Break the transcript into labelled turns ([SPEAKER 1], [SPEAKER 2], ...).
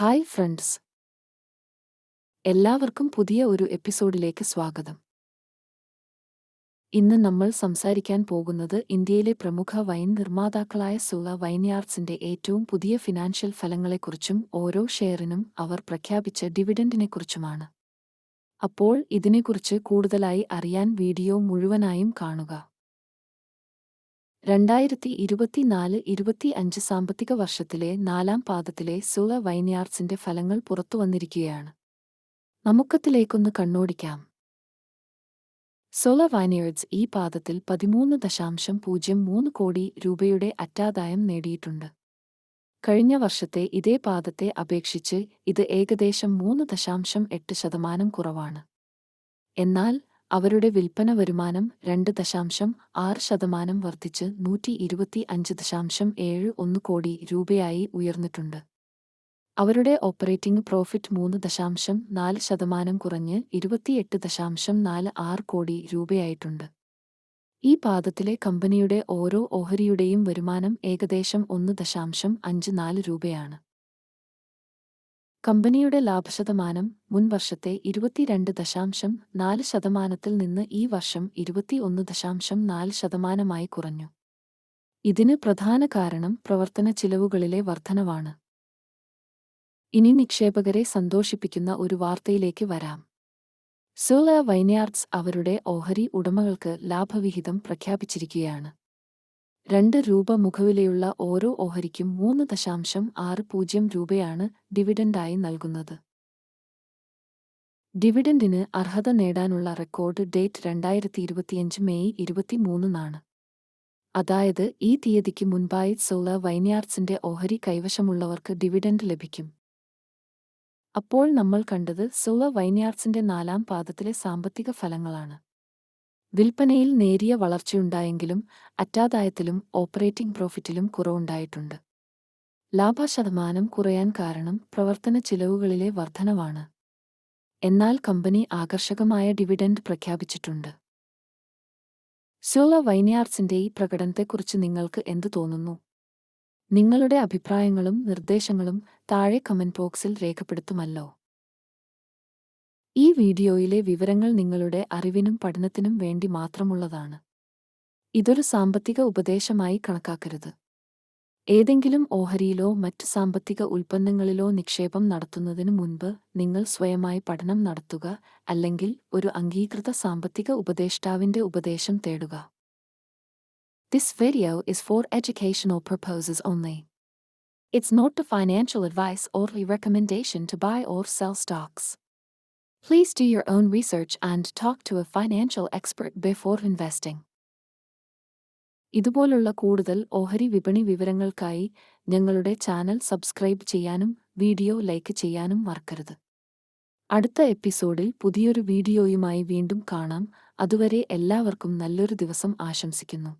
[SPEAKER 1] Hi friends. എല്ലാവർക്കും പുതിയ ഒരു എപ്പിസോഡിലേക്ക് സ്വാഗതം. ഇന്ന് നമ്മൾ സംസാരിക്കാൻ പോകുന്നത് ഇന്ത്യയിലെ പ്രമുഖ വൈൻ നിർമ്മാതാക്കളായ സുള വൈൻയാർഡ്സിന്റെ ഏറ്റവും പുതിയ ഫിനാൻഷ്യൽ ഫലങ്ങളെക്കുറിച്ചും ഓരോ ഷെയറിനും അവർ പ്രഖ്യാപിച്ച ഡിവിഡൻഡിനെക്കുറിച്ചുമാണ്. അപ്പോൾ ഇതിനെക്കുറിച്ച് കൂടുതലായി അറിയാൻ വീഡിയോ മുഴുവനായും കാണുക. രണ്ടായിരത്തി ഇരുപത്തിനാല് ഇരുപത്തി അഞ്ച് സാമ്പത്തിക വർഷത്തിലെ നാലാം പാദത്തിലെ സുള വൈൻയാർഡ്സിന്റെ ഫലങ്ങൾ പുറത്തുവന്നിരിക്കുകയാണ് നമുക്കത്തിലേക്കൊന്ന് കണ്ണോടിക്കാം. സോള വൈനേഴ്സ് ഈ പാദത്തിൽ പതിമൂന്ന് ദശാംശം പൂജ്യം മൂന്ന് കോടി രൂപയുടെ അറ്റാദായം നേടിയിട്ടുണ്ട്. കഴിഞ്ഞ വർഷത്തെ ഇതേ പാദത്തെ അപേക്ഷിച്ച് ഇത് ഏകദേശം മൂന്ന് ദശാംശം എട്ട് ശതമാനം കുറവാണ്. എന്നാൽ അവരുടെ വിൽപ്പന വരുമാനം രണ്ട് ദശാംശം ആറ് ശതമാനം വർദ്ധിച്ച് നൂറ്റി ഇരുപത്തി അഞ്ച് ദശാംശം ഏഴ് ഒന്ന് കോടി രൂപയായി ഉയർന്നിട്ടുണ്ട്. അവരുടെ ഓപ്പറേറ്റിംഗ് പ്രോഫിറ്റ് മൂന്ന് ദശാംശം നാല് ശതമാനം കുറഞ്ഞ് ഇരുപത്തിയെട്ട് ദശാംശം നാല് ആറ് കോടി രൂപയായിട്ടുണ്ട്. ഈ പാദത്തിലെ കമ്പനിയുടെ ഓരോ ഓഹരിയുടെയും വരുമാനം ഏകദേശം ഒന്ന് ദശാംശം അഞ്ച് നാല് രൂപയാണ്. കമ്പനിയുടെ ലാഭശതമാനം മുൻവർഷത്തെ ഇരുപത്തിരണ്ട് ദശാംശം നാല് ശതമാനത്തിൽ നിന്ന് ഈ വർഷം ഇരുപത്തിയൊന്ന് ദശാംശം നാല് ശതമാനമായി കുറഞ്ഞു. ഇതിന് പ്രധാന കാരണം പ്രവർത്തന ചിലവുകളിലെ വർധനവാണ്. ഇനി നിക്ഷേപകരെ സന്തോഷിപ്പിക്കുന്ന ഒരു വാർത്തയിലേക്ക് വരാം. സോള വൈനയാർഡ്സ് അവരുടെ ഓഹരി ഉടമകൾക്ക് ലാഭവിഹിതം പ്രഖ്യാപിച്ചിരിക്കുകയാണ്. രണ്ട് രൂപ മുഖവിലയുള്ള ഓരോ ഓഹരിക്കും മൂന്ന് ദശാംശം ആറ് പൂജ്യം രൂപയാണ് ഡിവിഡൻഡായി നൽകുന്നത്. ഡിവിഡൻഡിന് അർഹത നേടാനുള്ള റെക്കോർഡ് ഡേറ്റ് രണ്ടായിരത്തി ഇരുപത്തിയഞ്ച് മെയ് ഇരുപത്തിമൂന്നിനാണ് അതായത് ഈ തീയതിക്ക് മുൻപായി സോള വൈൻയാർഡ്സിന്റെ ഓഹരി കൈവശമുള്ളവർക്ക് ഡിവിഡൻഡ് ലഭിക്കും. അപ്പോൾ നമ്മൾ കണ്ടത് സോള വൈൻയാർഡ്സിന്റെ നാലാം പാദത്തിലെ സാമ്പത്തിക ഫലങ്ങളാണ്. വിൽപ്പനയിൽ നേരിയ വളർച്ചയുണ്ടായെങ്കിലും അറ്റാദായത്തിലും ഓപ്പറേറ്റിംഗ് പ്രോഫിറ്റിലും കുറവുണ്ടായിട്ടുണ്ട്. ലാഭശതമാനം കുറയാൻ കാരണം പ്രവർത്തന ചിലവുകളിലെ വർധനവാണ്. എന്നാൽ കമ്പനി ആകർഷകമായ ഡിവിഡൻഡ് പ്രഖ്യാപിച്ചിട്ടുണ്ട്. സോള വൈനിയാർസിന്റെ ഈ പ്രകടനത്തെക്കുറിച്ച് നിങ്ങൾക്ക് എന്തു തോന്നുന്നു? നിങ്ങളുടെ അഭിപ്രായങ്ങളും നിർദ്ദേശങ്ങളും താഴെ കമന്റ് ബോക്സിൽ രേഖപ്പെടുത്തുമല്ലോ. ഈ വീഡിയോയിലെ വിവരങ്ങൾ നിങ്ങളുടെ അറിവിനും പഠനത്തിനും വേണ്ടി മാത്രമുള്ളതാണ് ഇതൊരു സാമ്പത്തിക ഉപദേശമായി കണക്കാക്കരുത് ഏതെങ്കിലും ഓഹരിയിലോ മറ്റ് സാമ്പത്തിക ഉൽപ്പന്നങ്ങളിലോ നിക്ഷേപം നടത്തുന്നതിനു മുൻപ് നിങ്ങൾ സ്വയമായി പഠനം നടത്തുക അല്ലെങ്കിൽ ഒരു അംഗീകൃത സാമ്പത്തിക ഉപദേഷ്ടാവിന്റെ ഉപദേശം തേടുക this video is for educational purposes only. It's not a financial advice or re recommendation to buy or sell stocks. Please do your own research and talk to a financial expert before investing. ഇതുപോലുള്ള കൂടുതൽ ഓഹരി വിപണി വിവരങ്ങൾക്കായി ഞങ്ങളുടെ channel subscribe ചെയ്യാനും video like ചെയ്യാനും മറക്കരുത്. അടുത്ത എപ്പിസോഡിൽ പുതിയൊരു വീഡിയോയുമായി വീണ്ടും കാണാം. അതുവരെ എല്ലാവർക്കും നല്ലൊരു ദിവസം ആശംസിക്കുന്നു.